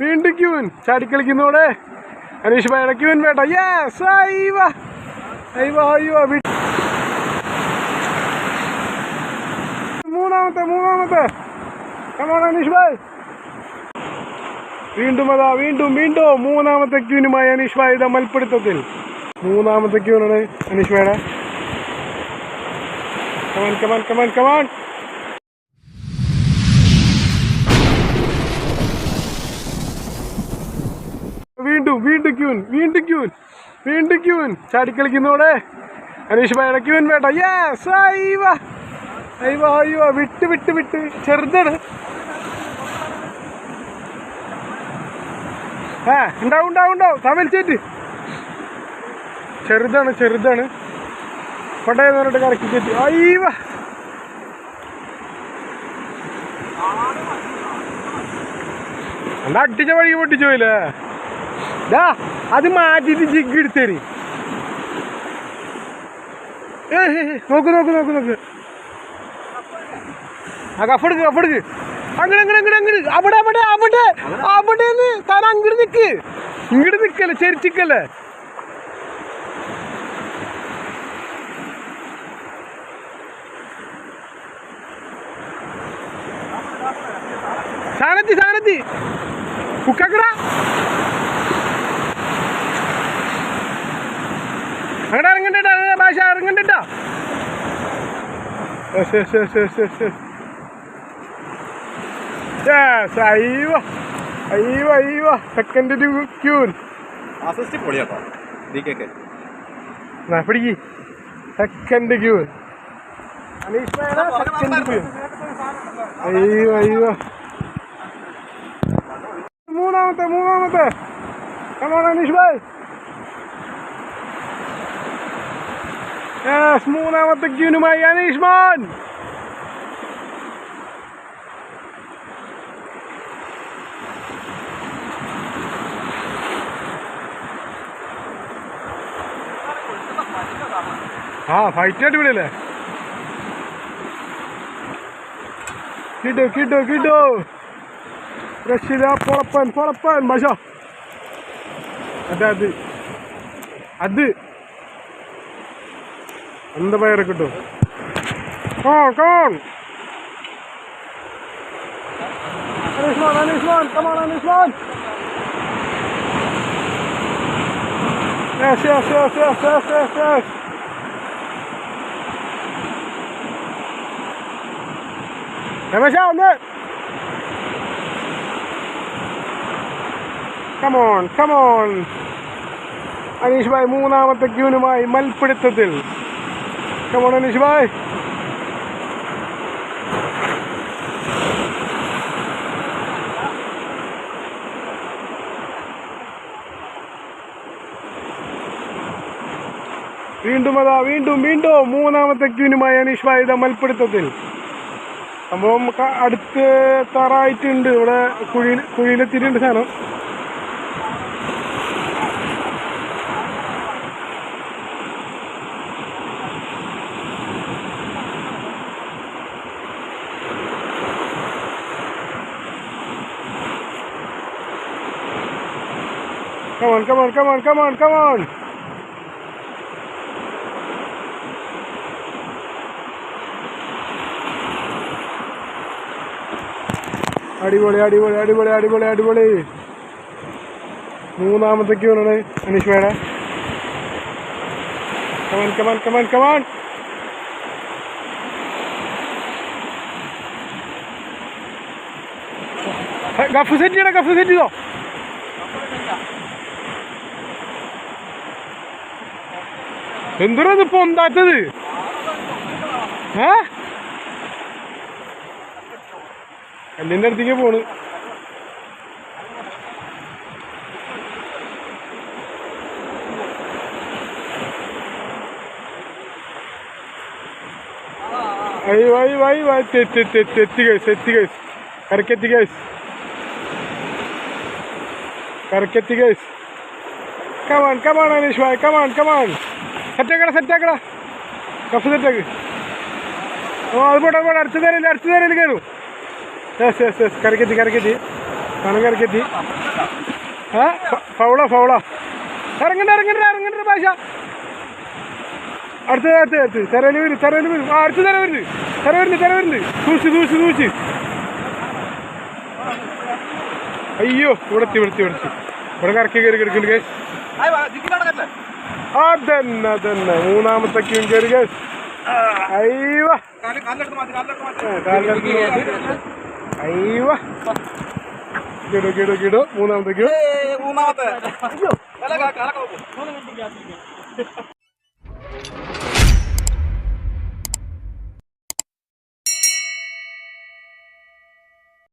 വീണ്ടും ക്യൂൻ ചാടിക്കളിക്കുന്നോടെ അനീഷ് ഭായിയുടെ ക്യൂൻ വേട്ട യെസ് മൂന്നാമത്തെ മൂന്നാമത്തെ. കമോൺ അനീഷ് ഭായ്. വീണ്ടും അതാ വീണ്ടും വീണ്ടും മൂന്നാമത്തെ ക്യൂനുമായി അനീഷ് ഭായ് ഇതാ മൽപ്പിടുത്തത്തിൽ. മൂന്നാമത്തെ ക്യൂനാണ് Aneesh ഭായുടെ. Come on come on come on come on വീണ്ടും ക്യൂൻ വീണ്ടും ക്യൂൻ വീണ്ടും ക്യൂൻ. ചാടിക്കളിക്കുന്നോടെ അനീഷ് ഭായുടെ ക്യൂൻ വേട്ട യെസ് അയ്യോ വിട്ട് വിട്ട് വിട്ട്. ചെറുതാണ്. ആ ഉണ്ടാവും ഉണ്ടാവും ഉണ്ടാവും. ചേറ്റ് ചെറുതാണ് ചെറുതാണ്. പട്ടയെന്ന് പറഞ്ഞിട്ട് കറക്കി ചേറ്റ് അയ്യവ. എന്നാ അട്ടിച്ച വഴി പൊട്ടിച്ചു പോയില്ലേ? ഡാ അത് മാറ്റിട്ട് ജിഗ് എടുത്തേര് നോക്ക് നോക്ക് നോക്ക് നോക്ക്. ആ കഫെടുക്ക് കഫെടുക്ക് അങ്ങനെ അങ്ങനെ അങ്ങനെ അങ്ങനെ അവിടെ അവിടെ അവിടെ അവിടെ താൻ അങ്ങോട്ട് നിക്ക്. ഇങ്ങോട്ട് നിക്കല്ലേ ചെരിച്ചിക്കല്ലേ? സാനത്തി സാനത്തി കുക്കക്കട അങ്ങോട്ട് ഇറങ്ങണ്ട ഭാഷ ഇറങ്ങണ്ട yes yes yes yes yes yes yes അയ്യോ അയ്യോ അയ്യോ സെക്കൻഡ് ക്യൂൻ. അസിസ്റ്റ് പൊളിയാട്ടോ. ഡി കെ കെ എന്നാ പിടിക്ക്. Second queen. Second queen. അയ്യോ അയ്യോ മൂന്നാമത്തെ മൂന്നാമത്തെ. കമോൺ അനീഷ് ഭായ്. മൂന്നാമത്തെ ക്യൂനുമായി അനീഷ് മോൻ ആ ഫൈറ്റ് അടിപൊളിയല്ലേ? കിട്ടോ കിട്ടോ കിട്ടോ. റഷിദ പൊളപ്പൻ പൊളപ്പൻ. മഷ അതെ അത്. അത്. എന്ത് പയറ് കിട്ടും? കോൺ കോൺ ഒന്ന്. കമോൺ കമോൺ അനീഷ് ഭായ് മൂന്നാമത്തെ ക്യൂനുമായി മൽപ്പിടുത്തത്തിൽ കമോൺ അനീഷ് ഭായ് വീണ്ടും അതാ വീണ്ടും വീണ്ടും മൂന്നാമത്തെ ക്യൂനുമായി അനീഷ് ഭായ് ഇതാ മൽപ്പിടുത്തത്തിൽ. സംഭവം അടുത്ത് തറായിട്ടുണ്ട്. ഇവിടെ കുഴിയിൽ കുഴിയിലെത്തിയിട്ടുണ്ട് സാധനം. Come on, come on, come on, come on, come on. അടിപൊളി അടിപൊളി അടിപൊളി അടിപൊളി അടിപൊളി. മൂന്നാമത്തെ Anish madam come on come on come on come on ഗഫ് set ചെയ്യണം ഗഫ് സെറ്റ് ചെയ്തോ? എന്തൊരു ഇത് പൊന്താത്തത് ഏ? കല്ലിന്റെ അടുത്തേക്ക് പോണ്. അയ്യോ അയ്യോ അയ്യോ തെറ്റി തെറ്റി എത്തി ഗൈസ് എത്തി ഗൈസ് കരക്കെത്തി guys കരക്കെത്തി guys come on come on Aneesh bhai. Come on come on സെറ്റാക്കട സെറ്റാക്കടാ. കഫ് സെറ്റാക്ക്. ഓ അത് പോട്ടെ പോട്ടെ. അടുത്ത നേരം അടുത്ത നേരം കയറും യെസ് യെസ് യെസ് കരക്കെത്തി കരക്കെത്തി. കണക്കരക്കെത്തി ആ ഫൗള ഫൗള. ഇറങ്ങണ്ട ഇറങ്ങണ്ട ഇറങ്ങണ്ട ഭാഷ അടുത്ത അടുത്ത് അടുത്ത് തെരയിൽ വരും തെരയിൽ വരും. ആ അടുത്ത് തെര വരുന്നു. തെര വരുന്നു തെര വരുന്നു. സൂക്ഷിച്ച് സൂക്ഷിച്ച് സൂക്ഷിച്ച് അയ്യോ ഇവിടെ ഇവിടെത്തി ഇവിടെ എത്തി ഇവിടെ എത്തി. ഇവിടെ കറക്കി കയറി കിടക്കുന്നുണ്ട് കേസ് അതന്നെ അതന്നെ. മൂന്നാമത്തെ ക്യൂൻ കയറി കേസ് അയ്യോ. അയ്യോ. കിടു കിടു കിടു. മൂന്നാമത്തെ ക്യൂ മൂന്നാമത്തെ.